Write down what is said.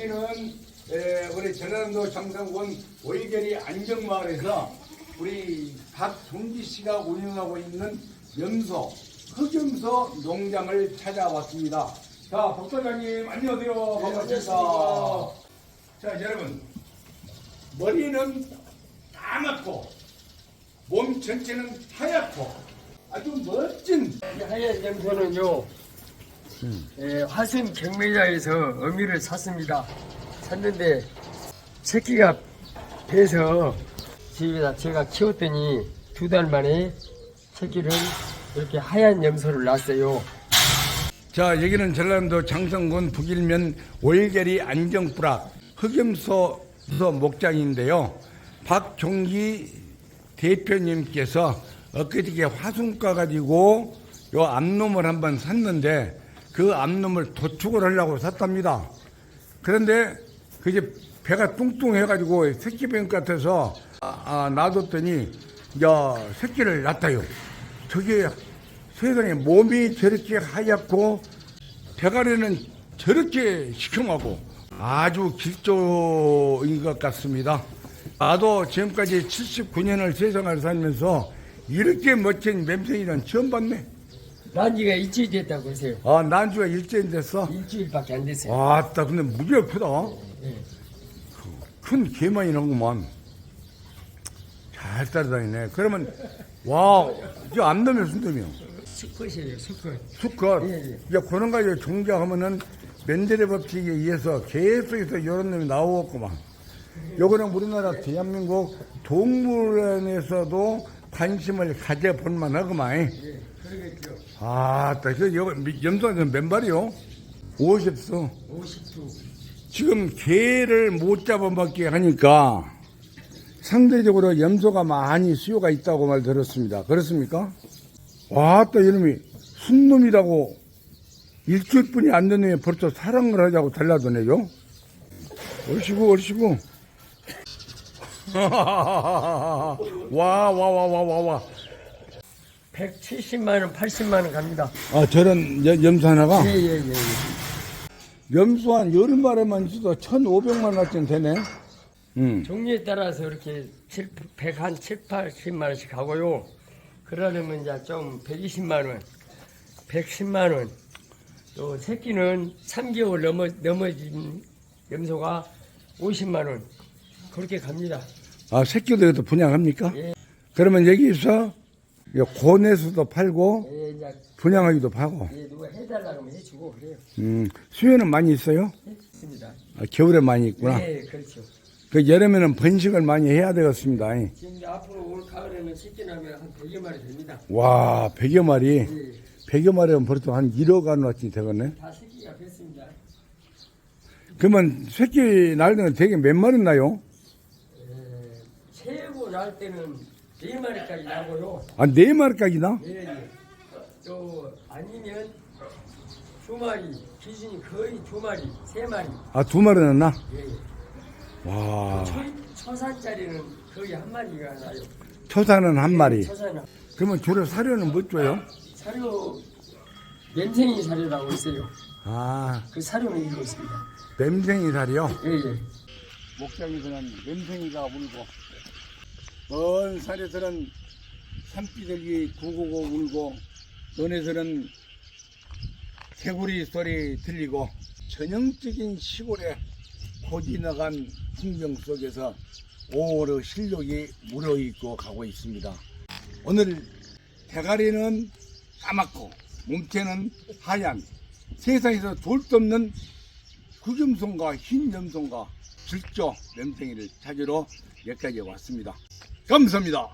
여기는 에, 우리 전라도 장성군 오이결이 안정마을에서 우리 박종기 씨가 운영하고 있는 염소, 흑염소 농장을 찾아왔습니다. 자, 박사장님 안녕하세요. 반갑습니다. 자, 여러분 머리는 까맣고 몸 전체는 하얗고 아주 멋진 이 하얀 염소는요, 예, 화순 경매장에서 어미를 샀습니다. 샀는데 새끼가 배서 집에다 제가 키웠더니 두 달 만에 새끼를 이렇게 하얀 염소를 낳았어요. 자, 여기는 전라도 장성군 북일면 월계리 안정부락 흑염소 목장인데요. 박종기 대표님께서 엊그저께 화순가 가지고 요 암놈을 한번 샀는데 그 암놈을 도축을 하려고 샀답니다. 그런데 그게 배가 뚱뚱해가지고 새끼뱀 같아서 아, 아, 놔뒀더니 야 새끼를 낳았다요. 저게 세상에 몸이 저렇게 하얗고 대가리는 저렇게 시큼하고 아주 길조인 것 같습니다. 나도 지금까지 79년을 세상을 살면서 이렇게 멋진 맴생이는 처음 봤네. 난 지가 일주일 됐다고 하세요. 아, 난주가 일제인 됐어. 일주일밖에 안 됐어요. 왔다, 근데 무지하게 크다. 예. 큰 개만 이런구만. 잘 따라다니네. 그러면, 와, 이거 암놈이야, 순놈이야. 수컷이에요, 수컷. 수컷. 예, 예. 이제 그런 가지고 종자하면은 맨데레 법칙에 의해서 계속해서 이런 놈이 나오겠구만. 요거는 우리나라 대한민국 동물원에서도 관심을 가져볼 만 하구만. 예, 그러겠죠. 아, 딱, 그, 요, 염소는 맨발이요? 50수. 50두. 지금 개를 못 잡아먹게 하니까 상대적으로 염소가 많이 수요가 있다고 말 들었습니다. 그렇습니까? 와, 또 이놈이 순놈이라고 일주일뿐이 안된 놈이 벌써 사랑을 하자고 달라드네요. 얼씨구, 얼씨구. 와, 와, 와, 와, 와, 와. 170만 원, 80만 원 갑니다. 아, 저런 여- 염소 하나가? 예, 예, 예. 염소 한 열마리만 있어도 1,500만 원쯤 되네. 음. 종류에 따라서 이렇게 7, 100, 한 7, 80만 원씩 하고요. 그러려면 이제 좀 120만 원, 110만 원. 또 새끼는 3개월 넘어, 넘어진 염소가 50만 원. 그렇게 갑니다. 아, 새끼도 이것도 분양합니까? 예. 그러면 여기서 이 고내수도 팔고 예, 이제 분양하기도 하고, 예, 누가 해달라고 하면 해주고 그래요. 음, 수요는 많이 있어요? 해주습니다. 아, 겨울에 많이 있구나. 예, 그렇죠. 그 여름에는 번식을 많이 해야 되겠습니다. 지금 이제 앞으로 올 가을에는 새끼 나면 한 100여 마리 됩니다. 와, 100여 마리. 예, 100여 마리면 벌써 한 1억 원 같이 되겠네. 다 새끼가 됐습니다. 그러면 새끼 날 때는 되게 몇 마리 나요? 예, 최고 날 때는 네 마리까지 나고요. 아, 네 마리까지 나? 예, 예. 또 아니면 두 마리, 기준이 거의 두 마리, 세 마리. 아, 두 마리는 나? 예. 와, 초, 초산짜리는 거의 한 마리가 나요. 초사는 한 마리. 초산은 그러면 주로 사료는 뭐 줘요? 사료 냄생이 사료라고 있어요. 아, 그 사료는 이고 있습니다. 뱀생이 살이요? 예, 예. 목장에서는 뱀생이가 울고 먼 산에서는 산비둘기 구구고 울고 논에서는 개구리 소리 들리고 전형적인 시골의 고지나간 풍경 속에서 오월의 실력이 묻어있고 가고 있습니다. 오늘 대가리는 까맣고 몸체는 하얀 세상에서 돌도 없는 흑염송과 흰 염송과 질조 뱀생이를 찾으러 여기까지 왔습니다. 감사합니다.